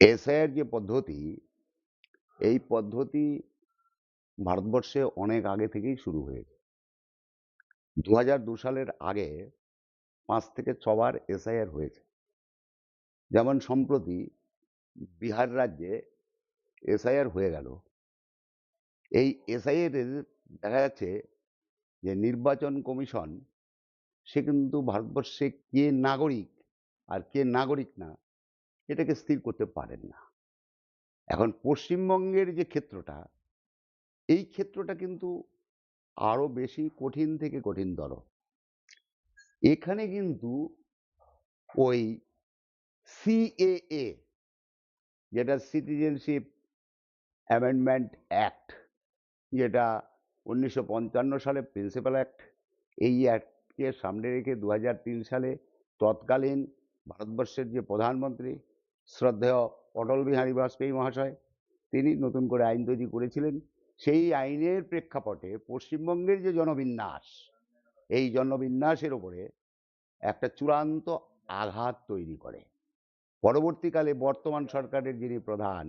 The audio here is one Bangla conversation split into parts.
এসআইয়ের যে পদ্ধতি, এই পদ্ধতি ভারতবর্ষে অনেক আগে থেকেই শুরু হয়েছে। দু হাজার দু সালের আগে পাঁচ থেকে ছবার এসআইআর হয়েছে। যেমন সম্প্রতি বিহার রাজ্যে এসআইআর হয়ে গেল। এই এসআইআর দেখা যাচ্ছে যে নির্বাচন কমিশন, সে কিন্তু ভারতবর্ষে কে নাগরিক আর কে নাগরিক না এটাকে স্থির করতে পারেন না। এখন পশ্চিমবঙ্গের যে ক্ষেত্রটা, এই ক্ষেত্রটা কিন্তু আরও বেশি কঠিন থেকে কঠিনতর। এখানে কিন্তু ওই সিএএ যেটা সিটিজেনশিপ অ্যামেন্ডমেন্ট অ্যাক্ট যেটা উনিশশো পঞ্চান্ন সালে প্রিন্সিপাল অ্যাক্ট এই অ্যাক্টকে সামনে রেখে দু হাজার তিন সালে তৎকালীন ভারতবর্ষের যে প্রধানমন্ত্রী শ্রদ্ধেয় অটল বিহারী বাজপেয়ী মহাশয়, তিনি নতুন করে আইন তৈরি করেছিলেন। সেই আইনের প্রেক্ষাপটে পশ্চিমবঙ্গের যে জনবিন্যাস, এই জনবিন্যাসের ওপরে একটা চূড়ান্ত আঘাত তৈরি করে। পরবর্তীকালে বর্তমান সরকারের যিনি প্রধান,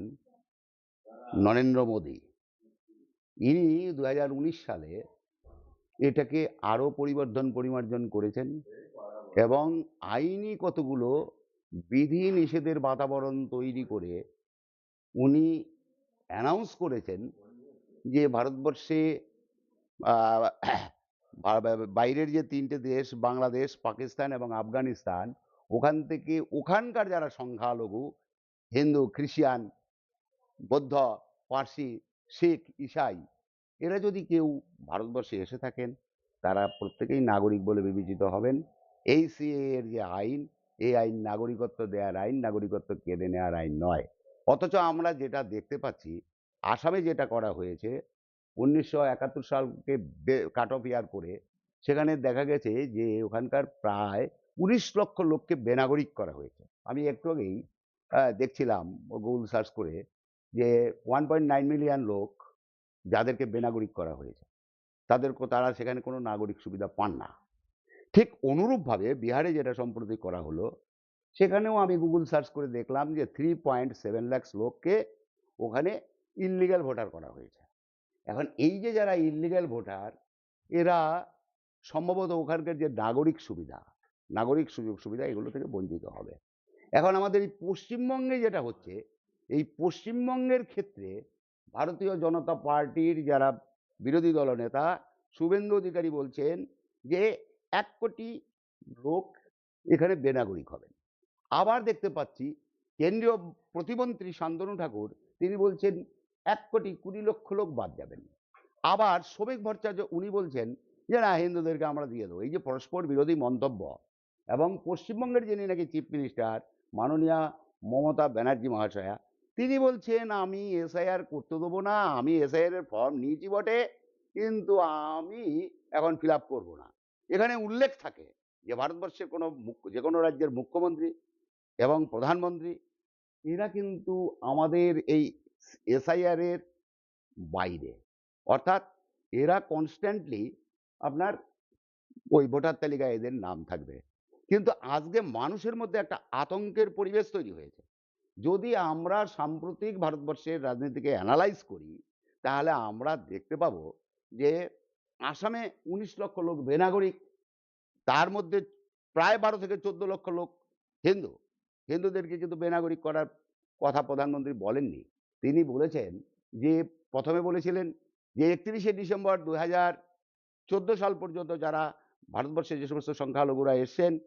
নরেন্দ্র মোদী, ইনি দু হাজার উনিশ সালে এটাকে আরও পরিবর্ধন পরিমার্জন করেছেন এবং আইনি কতগুলো বিধি নিষেধের বাতাবরণ তৈরি করে উনি অ্যানাউন্স করেছেন যে ভারতবর্ষে বাইরের যে তিনটে দেশ, বাংলাদেশ, পাকিস্তান এবং আফগানিস্তান, ওখান থেকে ওখানকার যারা সংখ্যালঘু, হিন্দু, খ্রিস্টান, বৌদ্ধ, পার্সি, শিখ, ইসাই, এরা যদি কেউ ভারতবর্ষে এসে থাকেন, তারা প্রত্যেকেই নাগরিক বলে বিবেচিত হবেন। এই সিএ এর যে আইন এই আইন নাগরিকত্ব দেওয়ার আইন, নাগরিকত্ব কেড়ে নেওয়ার আইন নয়। অথচ আমরা যেটা দেখতে পাচ্ছি, আসামে যেটা করা হয়েছে, উনিশশো একাত্তর সালকে কাট অফ ইয়ার করে, সেখানে দেখা গেছে যে ওখানকার প্রায় উনিশ লক্ষ লোককে বেনাগরিক করা হয়েছে। আমি একটু আগেই দেখছিলাম গুগল সার্চ করে যে ওয়ান পয়েন্ট নাইন মিলিয়ন লোক যাদেরকে বেনাগরিক করা হয়েছে তাদের তারা সেখানে কোনো নাগরিক সুবিধা পান না। ঠিক অনুরূপভাবে বিহারে যেটা সম্প্রতি করা হলো, সেখানেও আমি গুগল সার্চ করে দেখলাম যে থ্রি পয়েন্ট সেভেন ল্যাক্স লোককে ওখানে ইললিগ্যাল ভোটার করা হয়েছে। এখন এই যে যারা ইললিগ্যাল ভোটার এরা সম্ভবত ওখানকার যে নাগরিক সুবিধা, নাগরিক সুযোগ সুবিধা, এগুলো থেকে বঞ্চিত হবে। এখন আমাদের এই পশ্চিমবঙ্গে যেটা হচ্ছে, এই পশ্চিমবঙ্গের ক্ষেত্রে ভারতীয় জনতা পার্টির যারা বিরোধী দলনেতা, শুভেন্দু অধিকারী বলছেন যে এক কোটি লোক এখানে বেনাগরিক হবেন। আবার দেখতে পাচ্ছি কেন্দ্রীয় প্রতিমন্ত্রী শান্তনু ঠাকুর, তিনি বলছেন, এক কোটি কুড়ি লক্ষ লোক বাদ যাবেন। আবার শ্রমিক ভট্টাচার্য, উনি বলছেন, যে না, হিন্দুদেরকে আমরা দিয়ে দেবো। এই যে পরস্পর বিরোধী মন্তব্য এবং পশ্চিমবঙ্গের যিনি নাকি চিফ মিনিস্টার, মাননীয়া মমতা ব্যানার্জি মহাশয়া, তিনি বলছেন, আমি এসআইআর করতে দেবো না, আমি এসআইআর এর ফর্ম নিয়েছি বটে, কিন্তু আমি এখন ফিল আপ করব না। এখানে উল্লেখ থাকে যে ভারতবর্ষের কোনো যে কোনো রাজ্যের মুখ্যমন্ত্রী এবং প্রধানমন্ত্রী এরা কিন্তু আমাদের এই এসআইআর এর বাইরে। অর্থাৎ এরা কনস্ট্যান্টলি আপনার ওই ভোটার তালিকায় এদের নাম থাকবে। কিন্তু আজকে মানুষের মধ্যে একটা আতঙ্কের পরিবেশ তৈরি হয়েছে। যদি আমরা সাম্প্রতিক ভারতবর্ষের রাজনীতিকে অ্যানালাইজ করি, তাহলে আমরা দেখতে পাবো যে আসামে উনিশ লক্ষ লোক বেনাগরিক, তার মধ্যে প্রায় বারো থেকে চোদ্দ লক্ষ লোক হিন্দু। হিন্দুদেরকে কিন্তু বেনাগরিক করার কথা প্রধানমন্ত্রী বলেননি। তিনি বলেছেন যে, প্রথমে বলেছিলেন যে, একত্রিশে ডিসেম্বর দু হাজার চোদ্দ সাল পর্যন্ত যারা ভারতবর্ষে যে সমস্ত সংখ্যালঘুরা এসছেন,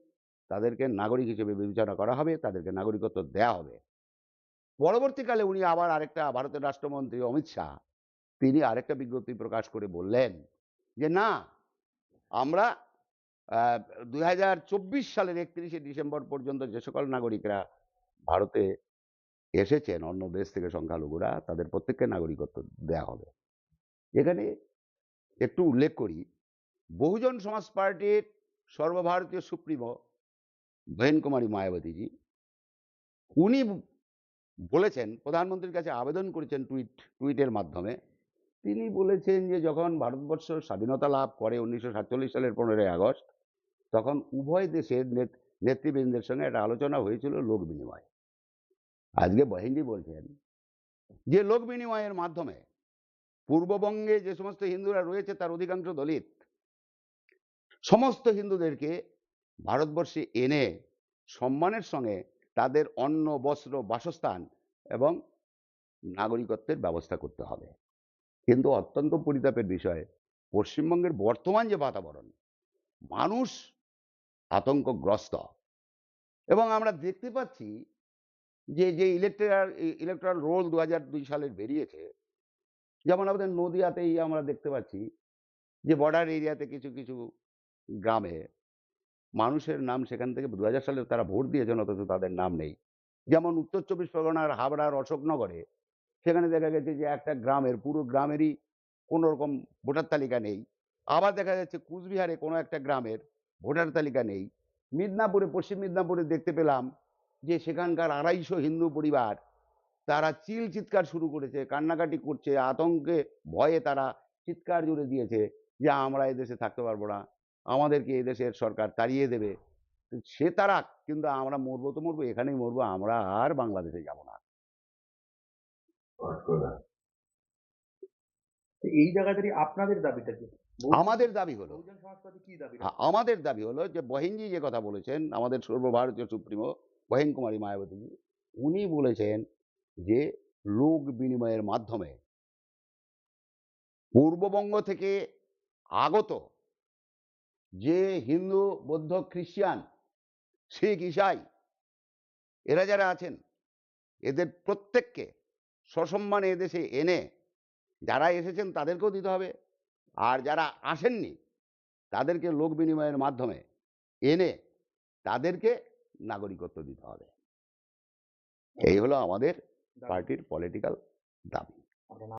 তাদেরকে নাগরিক হিসেবে বিবেচনা করা হবে, তাদেরকে নাগরিকত্ব দেয়া হবে। পরবর্তীকালে উনি আবার আরেকটা ভারতের রাষ্ট্রমন্ত্রী অমিত শাহ, তিনি আরেকটা বিজ্ঞপ্তি প্রকাশ করে বললেন যে না, আমরা দুই হাজার চব্বিশ সালের একত্রিশে ডিসেম্বর পর্যন্ত যে সকল নাগরিকরা ভারতে এসেছেন, অন্য দেশ থেকে সংখ্যালঘুরা, তাদের প্রত্যেককে নাগরিকত্ব দেয়া হবে। এখানে একটু উল্লেখ করি, বহুজন সমাজ পার্টির সর্বভারতীয় সুপ্রিমো বেন কুমারী মায়াবতীজি, উনি বলেছেন, প্রধানমন্ত্রীর কাছে আবেদন করেছেন টুইট, টুইটের মাধ্যমে তিনি বলেছেন যে, যখন ভারতবর্ষ স্বাধীনতা লাভ করে উনিশশো সাতচল্লিশ সালের পনেরোই আগস্ট, তখন উভয় দেশের নেতৃবৃন্দের সঙ্গে একটা আলোচনা হয়েছিল লোক বিনিময়। আজকে বহেনজি বলছেন যে, লোক বিনিময়ের মাধ্যমে পূর্ববঙ্গে যে সমস্ত হিন্দুরা রয়েছে তার অধিকাংশ দলিত, সমস্ত হিন্দুদেরকে ভারতবর্ষে এনে সম্মানের সঙ্গে তাদের অন্ন, বস্ত্র, বাসস্থান এবং নাগরিকত্বের ব্যবস্থা করতে হবে। কিন্তু অত্যন্ত পরিতাপের বিষয়। পশ্চিমবঙ্গের বর্তমান যে বাতাবরণ, মানুষ আতঙ্কগ্রস্ত। এবং আমরা দেখতে পাচ্ছি যে যে ইলেকট্রাল ইলেকট্রাল রোল দু হাজার দুই সালের বেরিয়েছে, যেমন আমাদের নদিয়াতেই আমরা দেখতে পাচ্ছি যে বর্ডার এরিয়াতে কিছু কিছু গ্রামে মানুষের নাম সেখান থেকে দু হাজার সালে তারা ভোট দিয়েছেন, অথচ তাদের নাম নেই। যেমন উত্তর চব্বিশ পরগনার হাবড়ার অশোকনগরে সেখানে দেখা গেছে যে একটা গ্রামের, পুরো গ্রামেরই কোনো রকম ভোটার তালিকা নেই। আবার দেখা যাচ্ছে কুচবিহারে কোনো একটা গ্রামের ভোটার তালিকা নেই। মিদনাপুরে, পশ্চিম মিদনাপুরে দেখতে পেলাম যে সেখানকার আড়াইশো হিন্দু পরিবার তারা চিল চিৎকার শুরু করেছে, কান্নাকাটি করছে, আতঙ্কে, ভয়ে তারা চিৎকার জুড়ে দিয়েছে যে আমরা এদেশে থাকতে পারব না, আমাদেরকে এদেশের সরকার তাড়িয়ে দেবে। সে তারা কিন্তু আমরা মরবো তো মরবো, এখানেই মরবো, আমরা আর বাংলাদেশে যাব না। এই জায়গা থেকে আপনাদের দাবিটা কি? আমাদের দাবি হলো আ- আমাদের দাবি হলো যে বহেনজি যে কথা বলেছেন আমাদের সর্বভারতীয় সুপ্রিমো বহেন কুমারী মায়াবতী উনি বলেছেন যে লোক বিনিময়ের মাধ্যমে পূর্ববঙ্গ থেকে আগত যে হিন্দু বৌদ্ধ খ্রিস্টান শিখ ইসাই এরা যারা আছেন এদের প্রত্যেককে সসম্মানে এদেশে এনে যারা এসেছেন তাদেরকেও দিতে হবে। আর যারা আসেননি তাদেরকে লোক বিনিময়ের মাধ্যমে এনে তাদেরকে নাগরিকত্ব দিতে হবে। এই হলো আমাদের দাবি? পার্টির পলিটিক্যাল